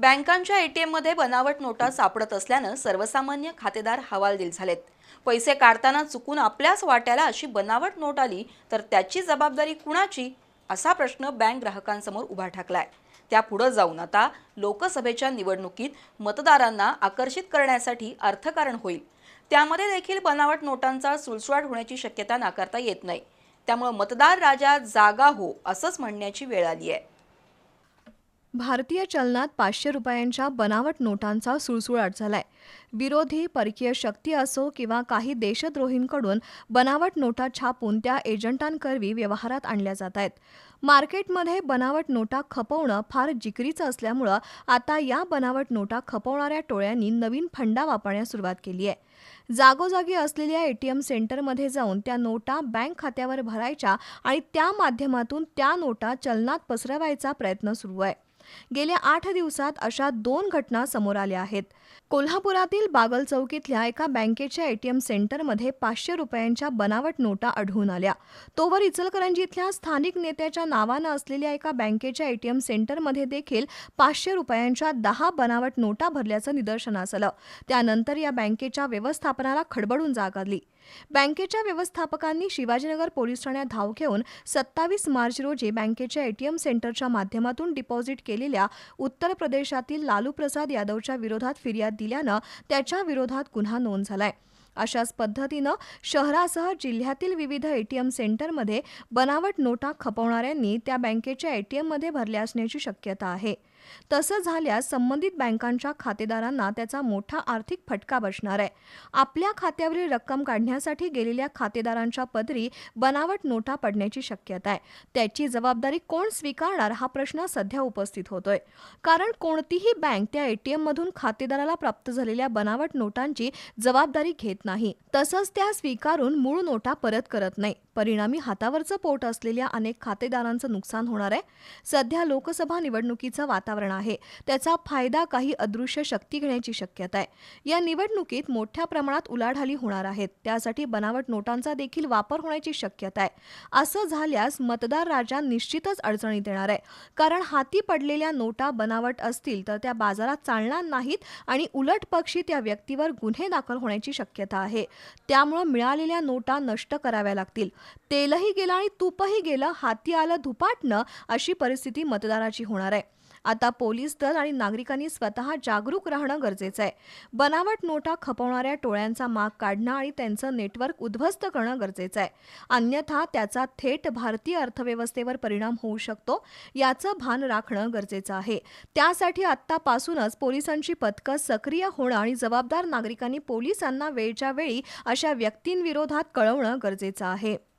बँकांच्या एटीएममध्ये बनावट नोटा सापडत असल्यानं सर्वसामान्य खातेदार हवालदिल झालेत. पैसे काढताना चुकून आपल्याच वाट्याला अशी बनावट नोट आली तर त्याची जबाबदारी कुणाची? असा प्रश्न बँक ग्राहकांसमोर उभा ठाकलाय. त्यापुढं जाऊन आता लोकसभेच्या निवडणुकीत मतदारांना आकर्षित करण्यासाठी अर्थकारण होईल. त्यामध्ये देखील बनावट नोटांचा सुळसुळाट होण्याची शक्यता नाकारता येत नाही. त्यामुळे मतदार राजा जागा हो असंच म्हणण्याची वेळ आली आहे भारतीय चलनात पाचशे रुपयांच्या बनावट नोटांचा सुळसुळाट झालाय. विरोधी परकीय शक्ती असो किंवा काही देशद्रोहींकडून बनावट नोटा छापून त्या एजंटांकरवी व्यवहारात आणल्या जात आहेत. मार्केटमध्ये बनावट नोटा खपवणं फार जिकरीचं असल्यामुळं आता या बनावट नोटा खपवणाऱ्या टोळ्यांनी नवीन फंडा वापरण्यास सुरुवात केली आहे. जागोजागी असलेल्या एटीएम सेंटरमध्ये जाऊन त्या नोटा बँक खात्यावर भरायच्या आणि त्या माध्यमातून त्या नोटा चलनात पसरवायचा प्रयत्न सुरू आहे. गेल्या आठ दिवसात अशा दोन घटना समोर आल्या आहेत. कोल्हापुरातील बागल चौकीतल्या एका बँकेच्या एटीएम सेंटरमध्ये पाचशे रुपयांच्या बनावट नोटा आढळून आल्या. तोवर इचलकरंजीतल्या स्थानिक नेत्याच्या नावानं असलेल्या एका बँकेच्या एटीएम सेंटरमध्ये देखील पाचशे रुपयांच्या दहा बनावट नोटा भरल्याचं निदर्शनास आलं. त्यानंतर या बँकेच्या व्यवस्थापनाला खडबडून जाग आली. बँकेच्या व्यवस्थापकांनी शिवाजीनगर पोलीस ठाण्यात धाव घेऊन सत्तावीस मार्च रोजी बँकेच्या एटीएम सेंटरच्या माध्यमातून डिपॉझिट केलेल्या उत्तर प्रदेशातील लालू प्रसाद यादवच्या विरोधात फिर्याद दिल्यानं त्याच्या विरोधात गुन्हा नोंद झालाय. अशाच पद्धतीनं शहरासह जिल्ह्यातील विविध एटीएम सेंटरमध्ये बनावट नोटा खपवणाऱ्यांनी त्या बँकेच्या एटीएममध्ये भरल्या असण्याची शक्यता आहे. तसं झाल्यास संबंधित बँकांच्या खातेदारांना त्याचा मोठा आर्थिक फटका बसणार आहे. आपल्या खात्यावरील रक्कम काढण्यासाठी गेलेल्या खातेदारांच्या पदरी बनावट नोटा पडण्याची शक्यता आहे. त्याची जबाबदारी कोण स्वीकारणार हा प्रश्न सध्या उपस्थित होतोय. कारण कोणतीही बँक त्या एटीएममधून खातेदाराला प्राप्त झालेल्या बनावट नोटांची जबाबदारी घेत नाही. तसंच त्या स्वीकारून मूळ नोटा परत करत नाही. परिणामी हातावरचं पोट असलेल्या अनेक खातेदारांचं नुकसान होणार आहे. सध्या लोकसभा निवडणुकीचं वातावरण आहे. त्याचा फायदा काही अदृश्य शक्ती घेण्याची शक्यता आहे. या निवडणुकीत मोठ्या प्रमाणात उलाढाली होणार आहेत. त्यासाठी बनावट नोटांचा देखील वापर होण्याची शक्यता आहे. असं झाल्यास मतदार राजा निश्चितच अडचणीत येणार आहे. कारण हाती पडलेल्या नोटा बनावट असतील तर त्या बाजारात चालणार नाहीत आणि उलट पक्षी त्या व्यक्तीवर गुन्हे दाखल होण्याची शक्यता शक्यता आहे. त्यामुळं मिळालेल्या नोटा नष्ट कराव्या लागतील. तेलही गेलं आणि तूपही गेलं. हाती आलं धुपाटणं अशी परिस्थिती मतदाराची होणार आहे. आता पोलीस दल आणि नागरिकांनी स्वतः जागरूक राहणं गरजेचं आहे. बनावट नोटा खपवणाऱ्या टोळ्यांचा माग काढणं आणि त्यांचं नेटवर्क उद्ध्वस्त करणं गरजेचं आहे. अन्यथा त्याचा थेट भारतीय अर्थव्यवस्थेवर परिणाम होऊ शकतो याचं भान राखणं गरजेचं आहे. त्यासाठी आत्तापासूनच पोलिसांची पथकं सक्रिय होणं आणि जबाबदार नागरिकांनी पोलिसांना वेळच्या वेळी अशा व्यक्तींविरोधात कळवणं गरजेचं आहे.